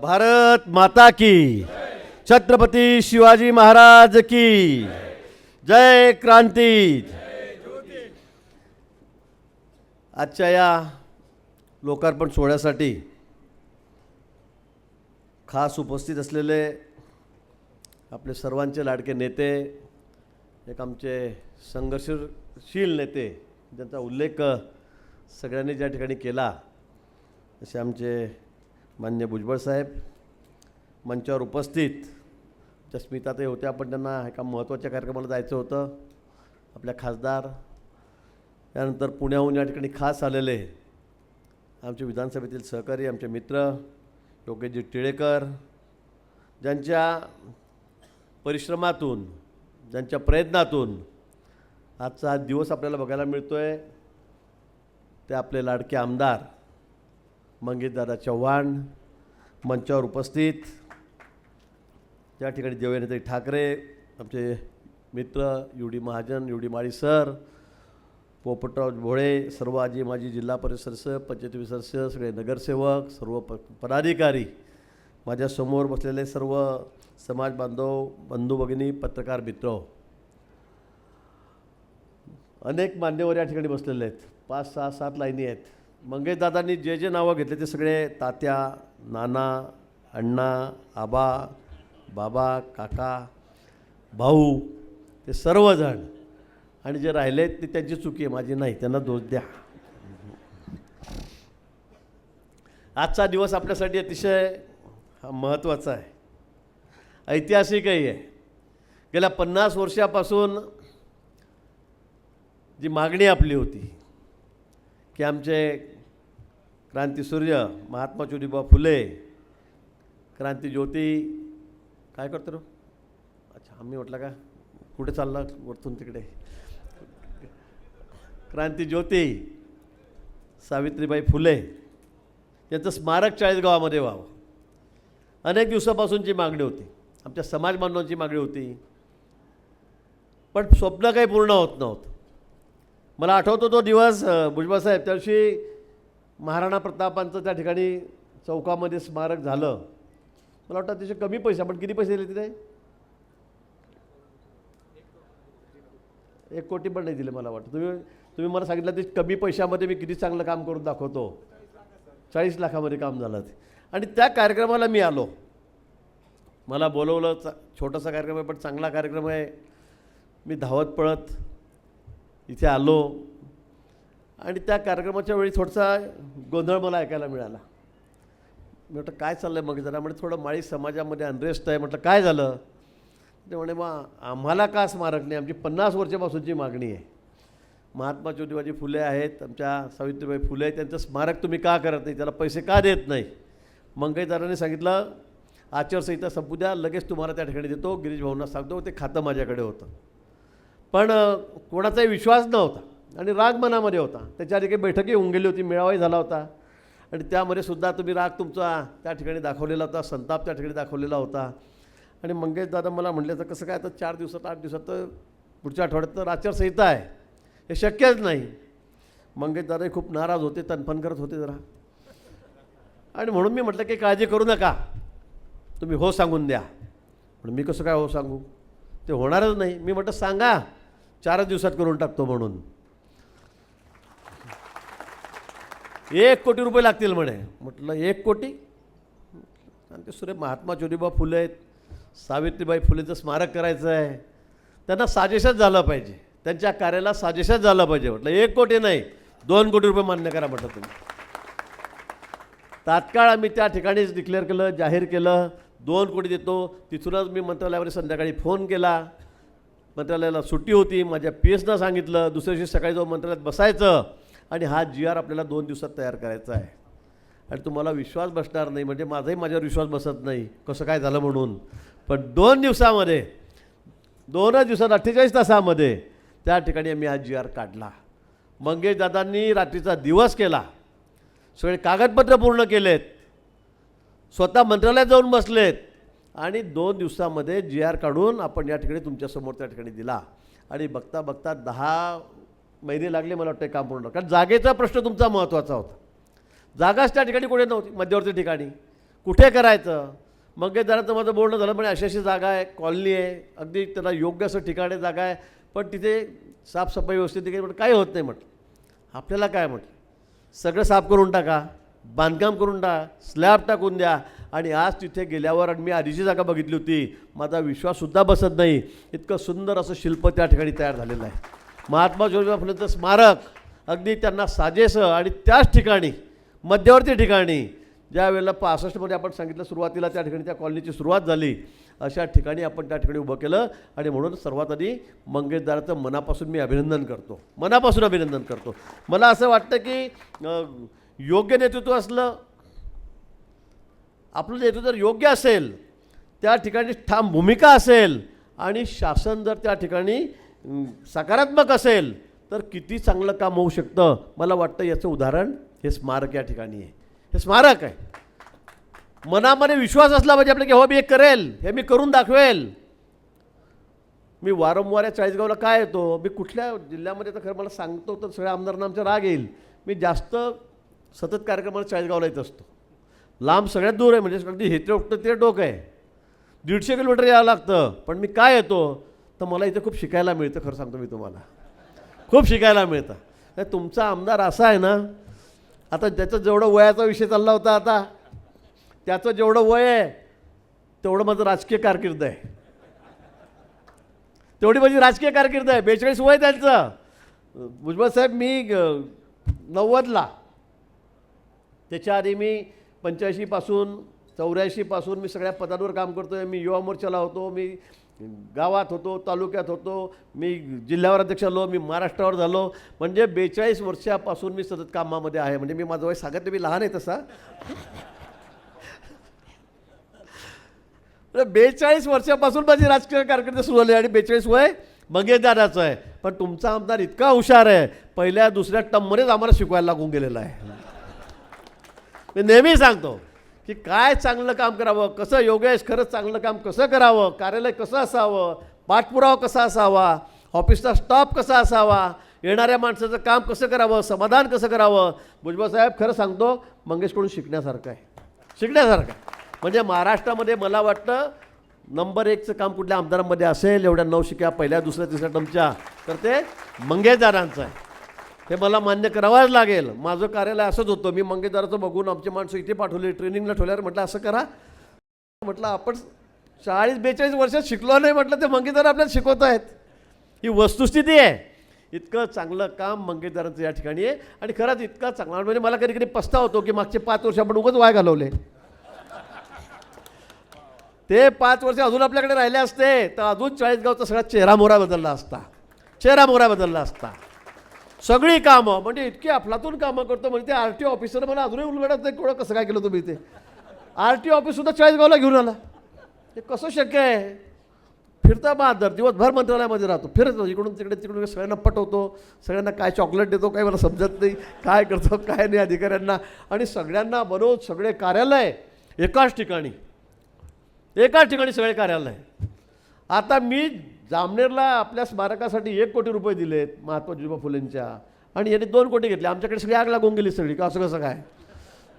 भारत माता की। छत्रपती शिवाजी महाराज की। जय क्रांती। आजच्या या लोकार्पण सोहळ्यासाठी खास उपस्थित असलेले आपले सर्वांचे लाडके नेते एक आमचे संघर्षशील नेते ज्यांचा उल्लेख सगळ्यांनी ज्या ठिकाणी केला असे आमचे मान्य भुजबळ साहेब मंचावर उपस्थित. त्या स्मिताताई होत्या पण त्यांना एका महत्त्वाच्या कार्यक्रमाला जायचं होतं. आपल्या खासदार त्यानंतर पुण्याहून या ठिकाणी खास आलेले आमचे विधानसभेतील सहकारी आमचे मित्र योगेशजी टिळेकर ज्यांच्या परिश्रमातून ज्यांच्या प्रयत्नातून आजचा हा दिवस आपल्याला बघायला मिळतो आहे ते आपले लाडके आमदार मंगेशदादा चव्हाण मंचावर उपस्थित. त्या ठिकाणी देवेंद्रताई ठाकरे आमचे मित्र U D Mahajan U D Mali sir Popatrao Bhole सर्व आजी माजी जिल्हा परिषद सदस्य पंचायती सदस्य सगळे नगरसेवक सर्व प पदाधिकारी माझ्यासमोर बसलेले सर्व समाज बांधव बंधू भगिनी पत्रकार मित्र. अनेक मान्यवर या ठिकाणी बसलेले आहेत. पाच सहा सात लाईनी आहेत. मंगेशदादांनी जे जे नावं घेतले ते सगळे तात्या नाना अण्णा आबा बाबा काका भाऊ ते सर्वजण. आणि जे राहिले ते त्यांची चुकी आहे माझी नाही त्यांना दोष द्या. आजचा दिवस आपल्यासाठी अतिशय हा महत्त्वाचा आहे. ऐतिहासिकही आहे गेल्या पन्नास वर्षापासून जी मागणी आपली होती की आमचे क्रांतीसूर्य महात्मा ज्योतिबा फुले क्रांतीज्योती काय करतो रो? अच्छा आम्ही म्हटलं का? कुठे चालला वरतून तिकडे? क्रांतीज्योती सावित्रीबाई फुले यांचं स्मारक चाळीसगावामध्ये व्हावं. अनेक दिवसापासूनची मागणी होती. आमच्या समाज बांधवांची मागणी होती. पण स्वप्न काही पूर्ण होत नव्हतं. मला आठवतो तो दिवस भुजबळसाहेब भुजबळ त्या दिवशी महाराणा प्रतापांचं त्या ठिकाणी चौकामध्ये स्मारक झालं. मला वाटतं अतिशय कमी पैसे आपण किती पैसे दिले तिथे? एक कोटी पण नाही दिले मला वाटतं. तुम्ही तुम्ही मला सांगितलं ते कमी पैशामध्ये मी किती चांगलं काम करून दाखवतो. चाळीस लाखामध्ये काम झालं ते. आणि त्या कार्यक्रमाला मी आलो. मला बोलवलं चा छोटासा कार्यक्रम आहे पण चांगला कार्यक्रम आहे. मी धावत पळत इथे आलो. आणि त्या कार्यक्रमाच्या वेळी थोडासा गोंधळ मला ऐकायला मिळाला. मी म्हटलं काय चाललं आहे मग जरा? म्हणजे थोडं माळी समाजामध्ये अनरेस्ट आहे. म्हटलं काय झालं? ते म्हणे मग आम्हाला का स्मारक नाही? आमची पन्नास वर्षापासूनची मागणी आहे. महात्मा ज्योतिबाजी फुले आहेत आमच्या सावित्रीबाई फुले आहेत त्यांचं स्मारक तुम्ही का करत नाही? त्याला पैसे का देत नाही? मंगईदाराने सांगितलं आचारसंहिता संपू द्या लगेच तुम्हाला त्या ठिकाणी देतो. गिरीश भाऊंना सांगतो ते खातं माझ्याकडे होतं. पण कोणाचाही विश्वास नव्हता आणि राग मनामध्ये होता. त्याच्या काही बैठकी होऊन गेली होती मेळावाही झाला होता. आणि त्यामध्ये सुद्धा तुम्ही राग तुमचा त्या ठिकाणी दाखवलेला होता संताप त्या ठिकाणी दाखवलेला होता. आणि मंगेश दादा मला म्हटले तर कसं काय तर चार दिवसात आठ दिवसात तर पुढच्या आठवड्यात तर आचारसंहिता आहे. हे शक्यच नाही. मंगेश दादाही खूप नाराज होते तनफन करत होते जरा. आणि म्हणून मी म्हटलं की काळजी करू नका. तुम्ही हो सांगून द्या. म्हणून मी कसं काय हो सांगू? ते होणारच नाही. मी म्हटलं सांगा. चारच दिवसात करून टाकतो म्हणून. एक कोटी रुपये लागतील म्हणे. म्हटलं एक कोटी? आणि ते सुरे महात्मा ज्योतिबा फुले आहेत. सावित्रीबाई फुलेचं स्मारक करायचं आहे. त्यांना साजेशच झालं पाहिजे. त्यांच्या कार्याला साजेशच झालं पाहिजे. म्हटलं एक कोटी नाही दोन कोटी रुपये मान्य करा म्हटलं तुम्ही. तात्काळ आम्ही त्या ठिकाणीच डिक्लेअर केलं जाहीर केलं. दोन कोटी देतो. तिथूनच मी मंत्रालयावर संध्याकाळी फोन केला. मंत्रालयाला सुट्टी होती माझ्या पी एसनं सांगितलं दुसऱ्या दिवशी सकाळी जाऊन मंत्रालयात बसायचं आणि हा जी आर आपल्याला दोन दिवसात तयार करायचा आहे. आणि तुम्हाला विश्वास बसणार नाही म्हणजे माझाही माझ्यावर विश्वास बसत नाही कसं काय झालं म्हणून. पण दोन दिवसामध्ये दोनच दिवसात अठ्ठेचाळीस तासामध्ये त्या ठिकाणी आम्ही हा जी आर काढला. मंगेश दादांनी रात्रीचा दिवस केला. सगळे कागदपत्र पूर्ण केलेत. स्वतः मंत्रालयात जाऊन बसलेत. आणि दोन दिवसामध्ये जी आर काढून आपण या ठिकाणी तुमच्यासमोर त्या ठिकाणी दिला. आणि बघता बघता दहा महिने लागले मला वाटतं काम पूर्ण. कारण जागेचा प्रश्न तुमचा महत्त्वाचा होता. जागाच त्या ठिकाणी कुठे नव्हती मध्यवर्ती ठिकाणी. कुठे करायचं? मग काही माझं बोलणं झालं म्हणजे अशी अशी जागा आहे कॉलनी आहे. अगदी त्याला योग्य असं ठिकाणी जागा आहे पण तिथे साफसफाई व्यवस्थित केली पण काही होत नाही म्हटलं. आपल्याला काय म्हटलं? सगळं साफ करून टाका. बांधकाम करून टा स्लॅब टाकून द्या. आणि आज तिथे गेल्यावर आणि मी आधीची जागा बघितली होती माझा विश्वाससुद्धा बसत नाही. इतकं सुंदर असं शिल्प त्या ठिकाणी तयार झालेलं आहे. महात्मा ज्योतिबा फुलेचं स्मारक अगदी त्यांना साजेसं आणि त्याच ठिकाणी मध्यवर्ती ठिकाणी ज्या वेळेला पासष्टमध्ये आपण सांगितलं सुरुवातीला त्या ठिकाणी त्या कॉलनीची सुरुवात झाली अशा ठिकाणी आपण त्या ठिकाणी उभं केलं. आणि म्हणून सर्वात आधी मंगेशदाराचं मनापासून मी अभिनंदन करतो. मनापासून अभिनंदन करतो. मला असं वाटतं की योग्य नेतृत्व असलं आपलं नेतृत्व जर योग्य असेल त्या ठिकाणी ठाम भूमिका असेल आणि शासन जर त्या ठिकाणी सकारात्मक असेल तर किती चांगलं काम होऊ शकतं? मला वाटतं याचं उदाहरण हे स्मारक या ठिकाणी आहे. हे स्मारक आहे. मनामध्ये विश्वास असला पाहिजे आपल्या की हो मी हे करेल हे मी करून दाखवेल. मी वारंवार या चाळीसगावला काय येतो? मी कुठल्या जिल्ह्यामध्ये? तर खरं मला सांगतो तर सगळ्या आमदारांना आमचा राग येईल. मी जास्त सतत कार्यक्रमाला चाळीसगावला येत असतो. लांब सगळ्यात दूर आहे म्हणजे अगदी हे उठतं ते डोकं आहे. दीडशे किलोमीटर यावं लागतं पण मी काय येतो तर मला इथे खूप शिकायला मिळतं खरं सांगतो मी तुम्हाला. खूप शिकायला मिळतं. तुमचा आमदार असा आहे ना आता त्याचं जेवढं वयाचा विषय चालला होता आता त्याचं जेवढं वय आहे तेवढं माझं राजकीय कारकीर्द आहे. तेवढी माझी राजकीय कारकीर्द आहे बेचाळीस वय त्यांचं. भुजबळ साहेब मी नव्वदला त्याच्या आधी मी पंच्याऐंशीपासून चौऱ्याऐंशीपासून मी सगळ्या पदांवर काम करतो आहे मी युवा मोर्चाला होतो मी गावात होतो तालुक्यात होतो मी जिल्ह्यावर अध्यक्ष झालो मी महाराष्ट्रावर झालो. म्हणजे बेचाळीस वर्षापासून मी सतत कामामध्ये आहे. म्हणजे मी माझं वय सांगत मी लहान आहे तसा. बेचाळीस वर्षापासून माझी राजकीय कारकीर्द सुरू झाली आणि बेचाळीस वय मंगेशदाराचं आहे. पण तुमचा आमदार इतका हुशार आहे. पहिल्या दुसऱ्या टर्ममध्येच आम्हाला शिकवायला लागून गेलेला आहे. मी नेहमी सांगतो की काय चांगलं काम करावं कसं योगेश खरंच चांगलं काम कसं करावं कार्यालय कसं असावं पाठपुरावा कसा असावा ऑफिसचा स्टाफ कसा असावा येणाऱ्या माणसाचं काम कसं करावं समाधान कसं करावं भुजबळ साहेब खरं सांगतो मंगेशकडून शिकण्यासारखं आहे. शिकण्यासारखं आहे. म्हणजे महाराष्ट्रामध्ये मला वाटतं नंबर एकचं काम कुठल्या आमदारांमध्ये असेल एवढ्या नऊ शिक्या पहिल्या दुसऱ्या तिसऱ्या टमच्या तर ते मंगेशदारांचं आहे. हे मला मान्य करावाच लागेल. माझं कार्यालय असंच होतं. मी मंगेदाराचं बघून आमची माणसं इथे पाठवली ट्रेनिंगला ठेवल्यावर म्हटलं असं करा. म्हटलं आपण चाळीस बेचाळीस वर्षात शिकलो नाही म्हटलं ते मंगेदार आपल्याला शिकवत आहेत. ही वस्तुस्थिती आहे. इतकं चांगलं काम मंगेशदारांचं या ठिकाणी आहे. आणि खरंच इतका चांगला म्हणजे मला कधी कधी पस्ताव होतो की मागचे पाच वर्ष आपण उगाच वाय घालवले. ते पाच वर्ष अजून आपल्याकडे राहिले असते तर अजून चाळीसगावचा सगळा चेहरा मोहरा बदलला असता. चेहरा मोहरा बदलला असता. सगळी कामं म्हणजे इतकी अफलातून कामं करतो म्हणजे ते आर टी ऑफिसर मला अजूनही उलगडत नाही कोणं कसं काय केलं तुम्ही ते आर टी ऑफिससुद्धा चाळीसगावला घेऊन आला. हे कसं शक्य आहे? फिरता बहादर दिवसभर मंत्रालयामध्ये राहतो फिरतो इकडून तिकडे तिकडून सगळ्यांना पटवतो सगळ्यांना काय चॉकलेट देतो काय मला समजत नाही काय करतो काय नाही अधिकाऱ्यांना. आणि सगळ्यांना बनवून सगळे कार्यालय एकाच ठिकाणी एकाच ठिकाणी सगळे कार्यालय. आता मी जामनेरला आपल्या स्मारकासाठी एक कोटी रुपये दिलेत महात्मा ज्योतिबा फुलेंच्या. आणि यांनी दोन कोटी घेतले. आमच्याकडे सगळी आग लागून गेली सगळी. का असं कसं काय?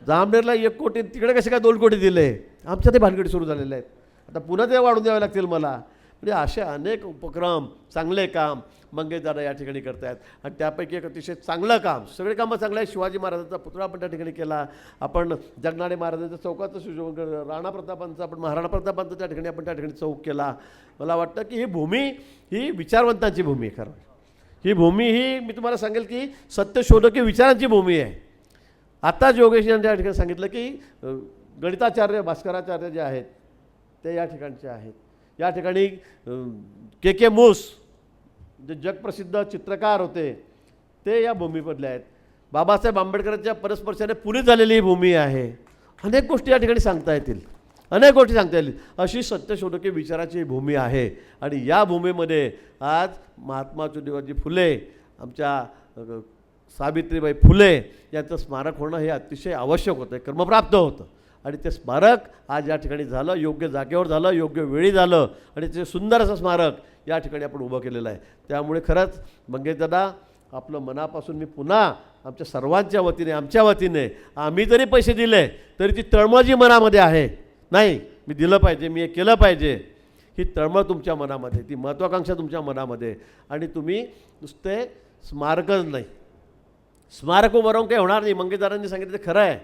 जामनेरला एक कोटी तिकडे कसे काय दोन कोटी दिले? आमच्या ते भानगडी सुरू झालेले आहेत. आता पुन्हा ते वाढून द्यावे लागतील मला. म्हणजे असे अनेक उपक्रम चांगले काम मंगेशदादा या ठिकाणी करत आहेत आणि त्यापैकी एक अतिशय चांगलं काम सगळे कामं चांगलं आहे शिवाजी महाराजांचा पुतळा पण त्या ठिकाणी केला. आपण जगनाडे महाराजांच्या चौकाचं सुशोभन केलं राणा प्रतापांचा आपण महाराणा प्रतापांचा त्या ठिकाणी आपण त्या ठिकाणी चौक केला. मला वाटतं की ही भूमी ही विचारवंतांची भूमी आहे खरं. ही भूमी ही मी तुम्हाला सांगेल की सत्यशोधकी विचारांची भूमी आहे. आत्ताच योगेश यांनी त्या ठिकाणी सांगितलं की गणिताचार्य भास्कराचार्य जे आहेत ते या ठिकाणचे आहेत. या ठिकाणी के के मूस जे जगप्रसिद्ध चित्रकार होते ते या भूमीमधले आहेत. बाबासाहेब आंबेडकरांच्या परस्पर्शाने पुरी झालेली ही भूमी आहे. अनेक गोष्टी या ठिकाणी सांगता येतील. अनेक गोष्टी सांगता येतील. अशी सत्यशोधकी विचाराची भूमी आहे. आणि या भूमीमध्ये आज महात्मा ज्योतिबाजी फुले आमच्या सावित्रीबाई फुले यांचं स्मारक होणं हे अतिशय आवश्यक होतं. कर्मप्राप्त होतं. आणि ते स्मारक आज या ठिकाणी झालं योग्य जागेवर झालं योग्य वेळी झालं आणि ते सुंदर असं स्मारक या ठिकाणी आपण उभं केलेलं आहे. त्यामुळे खरंच मंगेशदादा आपलं मनापासून मी पुन्हा आमच्या सर्वांच्या वतीने आमच्या वतीने आम्ही जरी पैसे दिले तरी ती तळमळ जी मनामध्ये आहे नाही मी दिलं पाहिजे मी हे केलं पाहिजे ही तळमळ तुमच्या मनामध्ये ती महत्त्वाकांक्षा तुमच्या मनामध्ये आणि तुम्ही नुसते स्मारकच नाही. स्मारक उभारून काही होणार नाही. मंगेशदारांनी सांगितलं ते खरं आहे.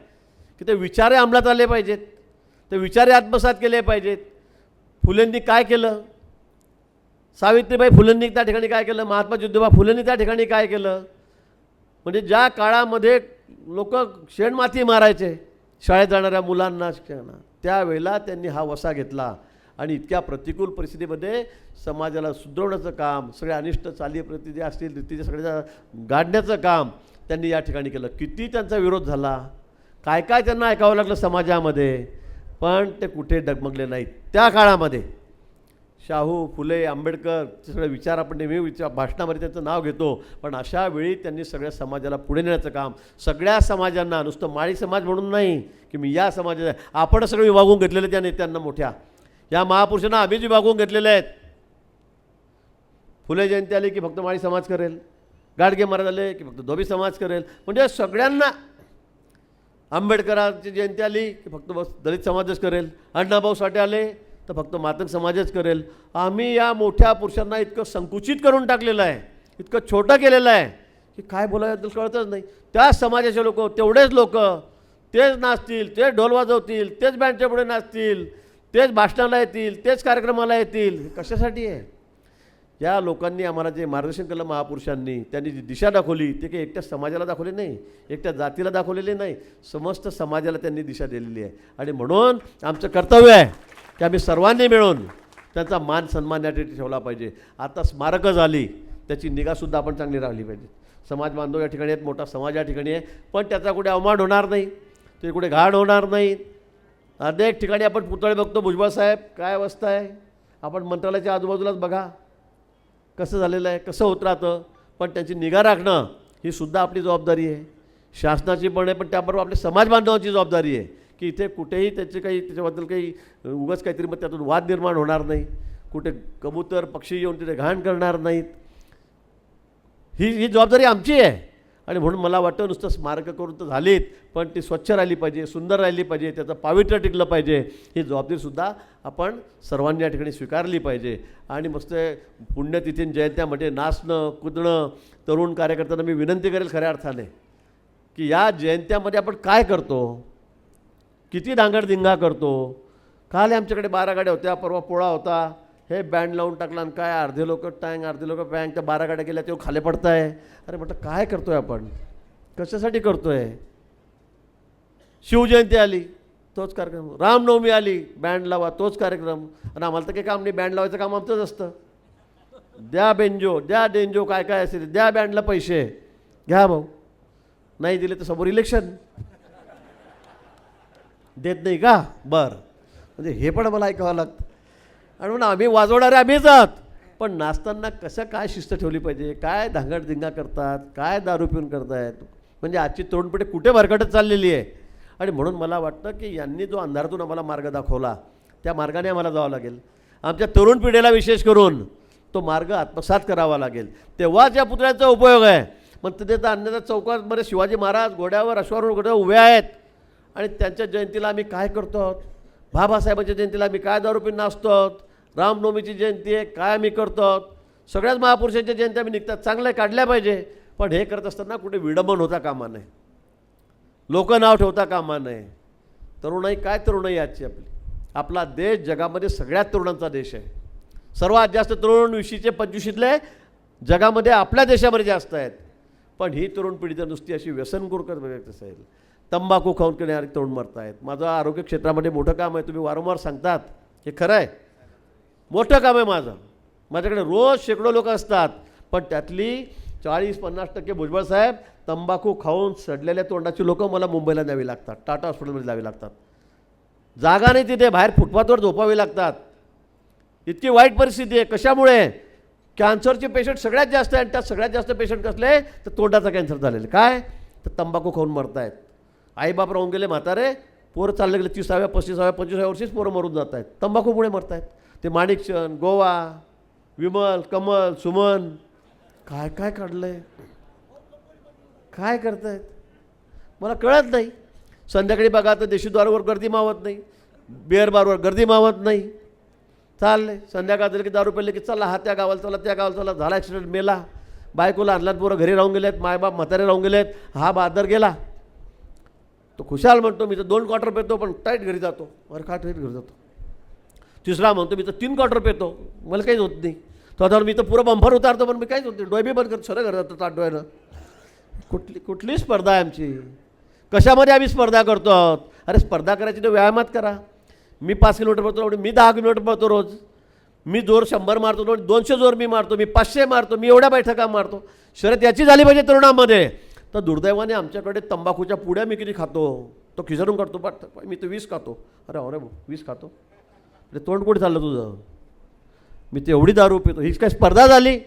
की ते विचारे अंमलात आले पाहिजेत. ते विचारे आत्मसात केले पाहिजेत. फुलेंनी काय केलं? सावित्रीबाई फुलेंनी त्या ठिकाणी काय केलं? महात्मा ज्योतिबा फुलेंनी त्या ठिकाणी काय केलं? म्हणजे ज्या काळामध्ये लोक शेणमाती मारायचे शाळेत जाणाऱ्या मुलांना शिक्षणाला त्यावेळेला त्यांनी हा वसा घेतला. आणि इतक्या प्रतिकूल परिस्थितीमध्ये समाजाला सुधरवण्याचं काम सगळ्या अनिष्ट चालीप्रती जे असतील रीतीच्या सगळ्या गाडण्याचं काम त्यांनी या ठिकाणी केलं. किती त्यांचा विरोध झाला? काय काय त्यांना ऐकावं लागलं समाजामध्ये पण ते कुठे डगमगले नाहीत. त्या काळामध्ये शाहू फुले आंबेडकर सगळे विचार आपण नेहमी विचार भाषणामध्ये त्यांचं नाव घेतो पण अशा वेळी त्यांनी सगळ्या समाजाला पुढे नेण्याचं काम सगळ्या समाजांना नुसतं माळी समाज म्हणून नाही की मी या समाजात आपण सगळे विभागून घेतलेले त्या नेत्यांना मोठ्या. या महापुरुषांना आम्हीच विभागून घेतलेले आहेत. फुले जयंती आली की फक्त माळी समाज करेल. गाडगे महाराज आले की फक्त धोबी समाज करेल. म्हणजे सगळ्यांना आंबेडकरांची जयंती आली की फक्त बस दलित समाजच करेल. अण्णाभाऊ साठे आले तर फक्त मातंग समाजच करेल. आम्ही या मोठ्या पुरुषांना इतकं संकुचित करून टाकलेलं आहे इतकं छोटं केलेलं आहे की काय बोलायचं कळतच नाही. त्याच समाजाचे लोक तेवढेच लोक तेच नाचतील तेच ढोल वाजवतील तेच बँडच्या पुढे नाचतील तेच भाषणाला येतील तेच कार्यक्रमाला येतील. कशासाठी आहे? या लोकांनी आम्हाला जे मार्गदर्शन केलं महापुरुषांनी त्यांनी जी दिशा दाखवली ते काही एकट्या समाजाला दाखवले नाही एकट्या जातीला दाखवलेले नाही समस्त समाजाला त्यांनी दिशा दिलेली आहे. आणि म्हणून आमचं कर्तव्य आहे की आम्ही सर्वांनी मिळून त्यांचा मान सन्मान या ठिकाणी ठेवला पाहिजे. आता स्मारकं झाली त्याची निगासुद्धा आपण चांगली राहिली पाहिजे. समाज बांधव या ठिकाणी आहेत मोठा समाज या ठिकाणी आहे पण त्याचा कुठे अवमान होणार नाही ते कुठे घाण होणार नाही. अनेक ठिकाणी आपण पुतळे बघतो भुजबळ साहेब काय अवस्था आहे? आपण मंत्रालयाच्या आजूबाजूलाच बघा. कसं झालेलं आहे कसं होत राहतं पण त्यांची निगा राखणं ही सुद्धा आपली जबाबदारी आहे. शासनाची पण आहे पण त्याबरोबर आपल्या समाज बांधवांची जबाबदारी आहे की इथे कुठेही त्याचे काही त्याच्याबद्दल काही उगाच काहीतरी मग त्यातून वाद निर्माण होणार नाही. कुठे कबूतर पक्षी येऊन तिथे घाण करणार नाहीत. ही ही जबाबदारी आमची आहे. आणि म्हणून मला वाटतं नुसतं स्मारकं करून तर झालीत पण ती स्वच्छ राहिली पाहिजे सुंदर राहिली पाहिजे त्याचं पावित्र्य टिकलं पाहिजे ही जबाबदारीसुद्धा आपण सर्वांनी या ठिकाणी स्वीकारली पाहिजे. आणि मस्त पुण्यतिथी जयंत्यामध्ये म्हणजे नाचणं कुदणं तरुण कार्यकर्त्यांना मी विनंती करेल खऱ्या अर्थाने की या जयंत्यामध्ये आपण काय करतो? किती धांगडधिंगा करतो? काल आमच्याकडे बारा गाड्या होत्या परवा पोळा होता हे बँड लावून टाकला आणि काय अर्धे लोक टँग अर्धे लोक बँक त्या बारा गाड्या गेल्या तेव्हा खाली पडताय. अरे म्हटलं काय करतो आहे आपण? कशासाठी करतो आहे शिवजयंती आली तोच कार्यक्रम. रामनवमी आली बँड लावा तोच कार्यक्रम. आणि आम्हाला तर काही काम नाही बँड लावायचं काम आमचंच असतं. द्या बेंजो द्या डेंजो काय काय असेल द्या बँडला पैसे. घ्या भाऊ. नाही दिले तर समोर इलेक्शन देत नाही का? बरं. म्हणजे हे पण मला ऐकावं लागतं. आणि म्हणून आम्ही वाजवणारे आम्हीच आहात. पण नाचताना कसं काय शिस्त ठेवली पाहिजे? काय धांगडधिंगा करतात? काय दारू पिऊन करतायत? म्हणजे आजची तरुण पिढी कुठे भरकटत चाललेली आहे? आणि म्हणून मला वाटतं की यांनी जो अंधारातून आम्हाला मार्ग दाखवला त्या मार्गाने आम्हाला जावं लागेल. आमच्या तरुण पिढीला विशेष करून तो मार्ग आत्मसात करावा लागेल. तेव्हाच या पुतळ्याचा उपयोग आहे. मग तिथे तर अन्यथा चौकामध्ये शिवाजी महाराज घोड्यावर अश्वावर घोड्यावर उभे आहेत. आणि त्यांच्या जयंतीला आम्ही काय करतो आहोत? बाबासाहेबांच्या जयंतीला आम्ही काय दारू पिऊन नाचतो आहोत? रामनवमीची जयंती आहे काय आम्ही करतो? सगळ्याच महापुरुषांच्या जयंती आम्ही निघतात. चांगल्या काढल्या पाहिजे. पण हे करत असताना कुठे विडंबन होता कामा नये. लोक नाव ठेवता कामा नये. तरुणाई काय तरुणाई आजची आपली? आपला देश जगामध्ये सगळ्यात तरुणांचा देश आहे. सर्वात जास्त तरुण विषयीचे पंचवीशीतले जगामध्ये आपल्या देशामध्ये जास्त आहेत. पण ही तरुण पिढी तर नुसती अशी व्यसनखोर करत बघत असेल. तंबाखू खाऊन किनारे तरुण मरत आहेत माझं आरोग्य क्षेत्रामध्ये मोठं काम आहे. तुम्ही वारंवार सांगतात. हे खरं आहे. मोठं काम आहे माझं. माझ्याकडे रोज शेकडो लोक असतात. पण त्यातली चाळीस पन्नास टक्के भुजबळ साहेब तंबाखू खाऊन सडलेल्या तोंडाची लोकं मला मुंबईला न्यावी लागतात. टाटा हॉस्पिटलमध्ये द्यावी लागतात. जागा नाही तिथे बाहेर फुटपाथवर झोपावी लागतात. इतकी वाईट परिस्थिती आहे. कशामुळे? कॅन्सरचे पेशंट सगळ्यात जास्त आहे आणि त्यात सगळ्यात जास्त पेशंट कसले? तर तोंडाचा कॅन्सर झालेला. काय? तर तंबाखू खाऊन मरतायत. आईबाप राहून गेले म्हातारे. पोरं चालले गेले तिसाव्या पस्तीसाव्या पंचवीसाव्या वर्षीच पोरं मरून जात आहेत तंबाखूमुळे मरतायत. ते माणिकचंद गोवा विमल कमल सुमन. काय काय काढलं आहे काय करतायत? मला कळत नाही. संध्याकाळी बघा तर देशीद्वारावर गर्दी मावत नाही. बिअरबारवर गर्दी मावत नाही. चाललंय. संध्याकाळ झालं की दारू पडले की चला हा त्या गावाला चला त्या गावाला चला. झाला ॲक्सिडेंट मेला. बायकोला आणलात पोरं घरी राहून गेलेत मायबाप म्हातारे राहून गेलेत. हा बादर गेला. तो खुशाल म्हणतो मी तर दोन क्वार्टर पेतो पण टाईट घरी जातो. अरे का टाईट घरी जातो. तिसरा म्हणतो मी तर तीन क्वार्टर पेतो. मला काहीच होत नाही. तो आता मी तर पुरं बंफर उतारतो पण मी काहीच होत नाही. डोयबी बंद करतो सरळ करत जातो ताट डोळ्यानं. कुठली कुठली स्पर्धा आहे आमची. कशामध्ये आम्ही स्पर्धा करतो आहोत? अरे स्पर्धा करायची तर व्यायामात करा. मी पाच किलोमीटर पळतो एवढे मी दहा किलोमीटर पळतो रोज. मी जोर शंभर मारतो दोनशे जोर मी मारतो मी पाचशे मारतो मी एवढ्या बैठका मारतो. शर्यत याची झाली पाहिजे तरुणामध्ये. तर दुर्दैवाने आमच्याकडे तंबाखूच्या पुड्या मी किती खातो? तो खिसडून करतो बट मी तर वीस खातो. अरे अरे भाऊ वीस खातो? अरे तोंड कुठे चाललं तुझं? मी ते एवढी दारू पितो. हीच काय स्पर्धा झाली?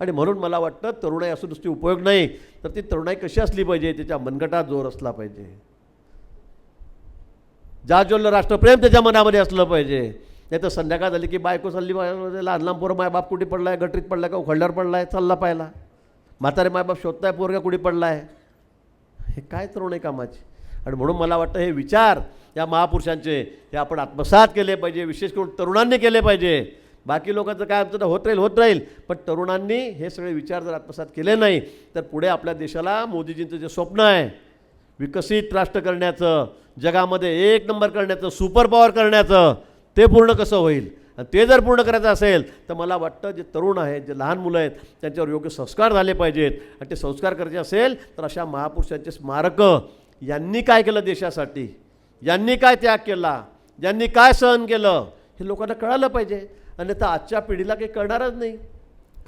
आणि म्हणून मला वाटतं तरुणाई असं नुसती उपयोग नाही. तर ती तरुणाई कशी असली पाहिजे? त्याच्या मनगटात जोर असला पाहिजे. जाज्वल्य राष्ट्रप्रेम त्याच्या मनामध्ये असलं पाहिजे. नाही तर संध्याकाळ झाली की बायको चालली लहान लहान पोरं मायबाप कुठे पडलाय? गटरीत पडलाय का उखडल्यावर पडलाय? चालला पाहिला म्हातारे मायबाप शोधताय पोरगा कुठे पडलाय? हे काय तरुण आहे कामाची? आणि म्हणून मला वाटतं हे विचार या महापुरुषांचे हे आपण आत्मसात केले पाहिजे विशेष करून तरुणांनी केले पाहिजे. बाकी लोकांचं काय आमचं होत राहील होत राहील. पण तरुणांनी हे सगळे विचार जर आत्मसात केले नाही तर पुढे आपल्या देशाला मोदीजींचं जे स्वप्न आहे विकसित राष्ट्र करण्याचं जगामध्ये एक नंबर करण्याचं सुपर पॉवर करण्याचं ते पूर्ण कसं होईल? आणि ते जर पूर्ण करायचं असेल तर मला वाटतं जे तरुण आहेत जे लहान मुलं आहेत त्यांच्यावर योग्य संस्कार झाले पाहिजेत. आणि ते संस्कार करायचे असेल तर अशा महापुरुषांचे स्मारकं यांनी काय केलं देशासाठी? यांनी काय त्याग केला? यांनी काय सहन केलं? हे लोकांना कळालं पाहिजे. आणि तर आजच्या पिढीला काही कळणारच नाही.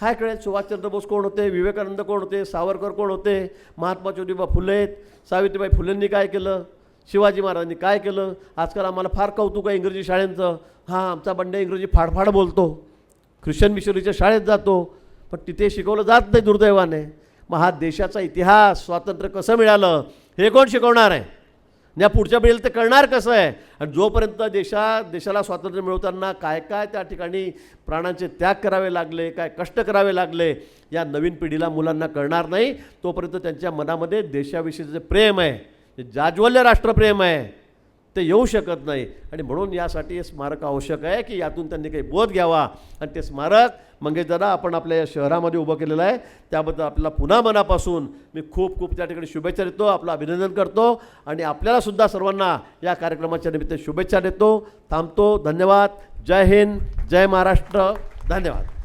काय कळेल? सुभाषचंद्र बोस कोण होते? विवेकानंद कोण होते? सावरकर कोण होते? महात्मा ज्योतिबा फुले आहेत. सावित्रीबाई फुलेंनी काय केलं? शिवाजी महाराजांनी काय केलं? आजकाल आम्हाला फार कौतुक आहे इंग्रजी शाळेंचं. हां आमचा बंडे इंग्रजी फाडफाड बोलतो. ख्रिश्चन मिशनरीच्या शाळेत जातो. पण तिथे शिकवलं जात नाही दुर्दैवाने. मग हा देशाचा इतिहास स्वातंत्र्य कसं मिळालं हे कोण शिकवणार आहे? या पुढच्या पिढीला ते कळणार कसं आहे? आणि जोपर्यंत देशा देशाला स्वातंत्र्य मिळवताना काय काय त्या ठिकाणी प्राणांचे त्याग करावे लागले काय कष्ट करावे लागले या नवीन पिढीला मुलांना कळणार नाही तोपर्यंत त्यांच्या मनामध्ये देशाविषयीचं जे प्रेम आहे जे जाज्वल्य राष्ट्रप्रेम आहे ते येऊ शकत नाही. आणि म्हणून यासाठी हे स्मारक आवश्यक आहे की यातून त्यांनी काही बोध घ्यावा. आणि ते स्मारक मंगेशदादा आपण आपल्या या शहरामध्ये उभं केलेलं आहे. त्याबद्दल आपल्याला पुन्हा मनापासून मी खूप खूप त्या ठिकाणी शुभेच्छा देतो. आपलं अभिनंदन करतो. आणि आपल्यालासुद्धा सर्वांना या कार्यक्रमाच्या निमित्त शुभेच्छा देतो. थांबतो. धन्यवाद. जय हिंद. जय महाराष्ट्र. धन्यवाद.